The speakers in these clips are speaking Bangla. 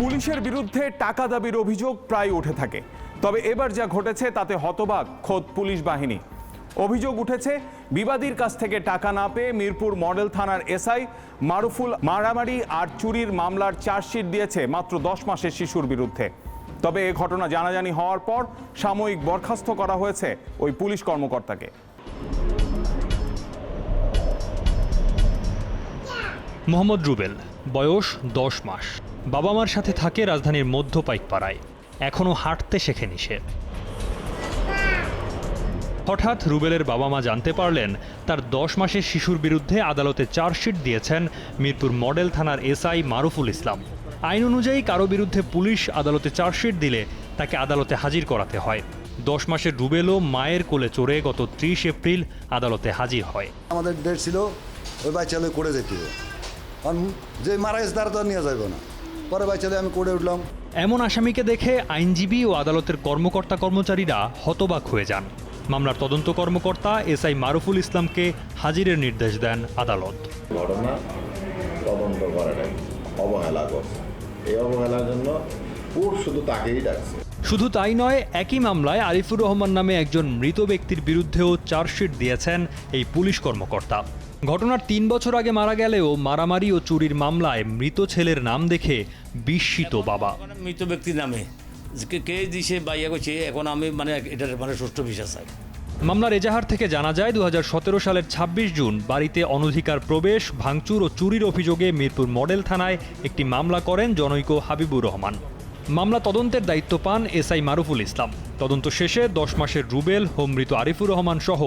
পুলিশের বিরুদ্ধে টাকা দাবির অভিযোগ প্রায় উঠে থাকে। তবে এবার যা ঘটেছে তাতে হতবাক খোদ পুলিশ বাহিনী। অভিযোগ উঠেছে, বিবাদীর কাছ থেকে টাকা না পেয়ে মিরপুর মডেল থানার এসআই মারুফুল মারামারি আর চুরির মামলার চার্জশিট দিয়েছে মাত্র দশ মাসের শিশুর বিরুদ্ধে। তবে এ ঘটনা জানাজানি হওয়ার পর সাময়িক বরখাস্ত করা হয়েছে ওই পুলিশ কর্মকর্তাকে। মোহাম্মদ রুবেল, বয়স দশ মাস। বাবা মার সাথে থাকে রাজধানীর মধ্য পাইকপাড়ায়। এখনও হাঁটতে শেখেনি সে। হঠাৎ রুবেলের বাবা মা জানতে পারলেন, তার দশ মাসের শিশুর বিরুদ্ধে আদালতে চার্জশিট দিয়েছেন মিরপুর মডেল থানার এসআই মারুফুল ইসলাম। আইন অনুযায়ী কারও বিরুদ্ধে পুলিশ আদালতে চার্জশিট দিলে তাকে আদালতে হাজির করাতে হয়। দশ মাসের রুবেলও মায়ের কোলে চড়ে গত ত্রিশ এপ্রিল আদালতে হাজির হয়। আমাদের ডেট ছিল, ওই বাচ্চা করে যেতে কারণ যে মারা গেছে তারা তো নিয়ে যাবে না। পরে বাচ্চা লোক আমি করে উঠলাম। এমন আসামিকে দেখে আইনজীবী ও আদালতের কর্মকর্তা কর্মচারীরা হতবাক হয়ে যান। মামলার তদন্ত কর্মকর্তা এসআই মারুফুল ইসলামকে হাজিরের নির্দেশ দেন আদালত। ঘটনা তদন্ত করে নাই অবহেলা করছে। এই অবহেলার জন্য কোর্ট শুধু তাকেই ডাকছে। শুধু তাই নয় একই মামলায় আরিফুর রহমান নামে একজন মৃত ব্যক্তির বিরুদ্ধেও চার্জশিট দিয়েছেন এই পুলিশ কর্মকর্তা। ঘটনার তিন বছর আগে মারা গেলেও মারামারি ও চুরির মামলায় মৃত ছেলের নাম দেখে বিস্মিত বাবা। মৃত ব্যক্তির নামে। কে- দিছে বাইয়া করছে এখন আমি মানে এটার মানে সুষ্ঠু বিশ্বাস চাই। মামলার এজাহার থেকে জানা যায় দু হাজার সতেরো সালের ২৬ জুন বাড়িতে অনধিকার প্রবেশ ভাঙচুর ও চুরির অভিযোগে মিরপুর মডেল থানায় একটি মামলা করেন জনৈক হাবিবুর রহমান। মামলা তদন্তের দায়িত্ব পান এসআই মারুফুল ইসলাম। তদন্ত শেষে দশ মাসের রুবেল ও মৃত আরিফুর রহমান সহ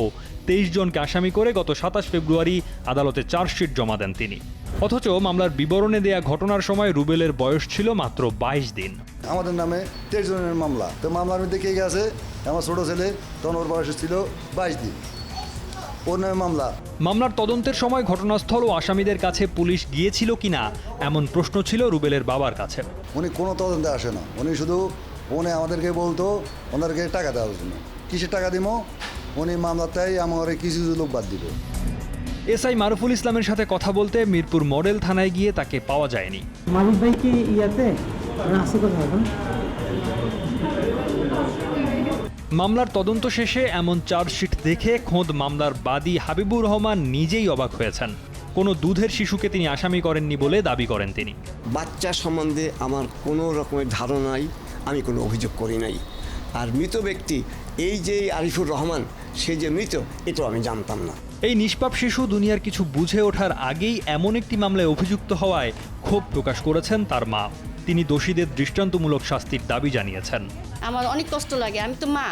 তেইশ জনকে আসামি করে গত সাতাশ ফেব্রুয়ারি আদালতে চার্জশিট জমা দেন তিনি। অথচ মামলার বিবরণে দেয়া ঘটনার সময় রুবেলের বয়স ছিল মাত্র বাইশ দিন। আমাদের নামে তেইশ জনের মামলা। তো মামলার মধ্যে কে গেছে আমার ছোটো ছেলে, তখন ওর বয়স ছিল বাইশ দিন। নামে মামলা। মামলার তদন্তের সময় ঘটনাস্থল ও আসামিদের কাছে পুলিশ গিয়েছিল কিনা এমন প্রশ্ন ছিল রুবেলের বাবার কাছে। উনি কোনো তদন্তে আসে না। উনি শুধু উনি আমাদেরকে বলতো ওনাদেরকে টাকা দেওয়ার জন্য। কিসের টাকা দিব উনি মামলাতেই আমার কিছু কিছু লোক বাদ দিব। এসআই মারুফুল ইসলামের সাথে কথা বলতে মিরপুর মডেল থানায় গিয়ে তাকে পাওয়া যায়নি। মালিক ভাই কি ইয়াতে? কোথায় এখন মামলার তদন্ত শেষে এমন চার্জশিট দেখে খোঁদ মামলার বাদী হাবিবুর রহমান নিজেই অবাক হয়েছেন। কোনো দুধের শিশুকে তিনি আসামি করেননি বলে দাবি করেন তিনি। বাচ্চা সম্বন্ধে আমার কোনো রকমের ধারণাই আমি কোনো অভিযোগ করি নাই। আর মৃত ব্যক্তি এই যে আরিফুর রহমান সে যে মৃত এটাও আমি জানতাম না। এই নিষ্পাপ শিশু দুনিয়ার কিছু বুঝে ওঠার আগেই এমন একটি মামলায় অভিযুক্ত হওয়ায় ক্ষোভ প্রকাশ করেছেন তার মা। তিনি দোষীদের দৃষ্টান্তমূলক শাস্তির দাবি জানিয়েছেন। আমার অনেক কষ্ট লাগে, আমি তো মা।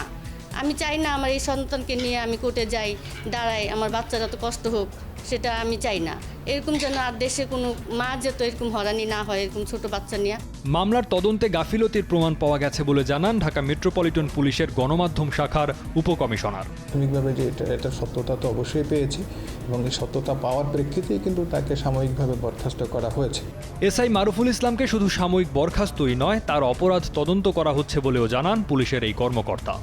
আমি চাই না আমার এই সন্তানকে নিয়ে আমি কোর্টে যাই, দাঁড়াই, আমার বাচ্চারা তো কষ্ট হোক। সেটা আমি চাই না। এরকম যেন আর দেশে কোনো মা যেত এরকম হরানি না হয় এরকম ছোট বাচ্চা নিয়ে। মামলার তদন্তে গাফিলতির প্রমাণ পাওয়া গেছে বলে জানান ঢাকা মেট্রোপলিটন পুলিশের গণমাধ্যম শাখার উপকমিশনার। প্রাথমিকভাবে যে এটা এটা সত্যতা তো অবশ্যই পেয়েছি এবং এই সত্যতা পাওয়ার প্রেক্ষিতেই কিন্তু তাকে সাময়িকভাবে বরখাস্ত করা হয়েছে। এসআই মারুফুল ইসলামকে শুধু সাময়িক বরখাস্তই নয় তার অপরাধ তদন্ত করা হচ্ছে বলেও জানান পুলিশের এই কর্মকর্তা।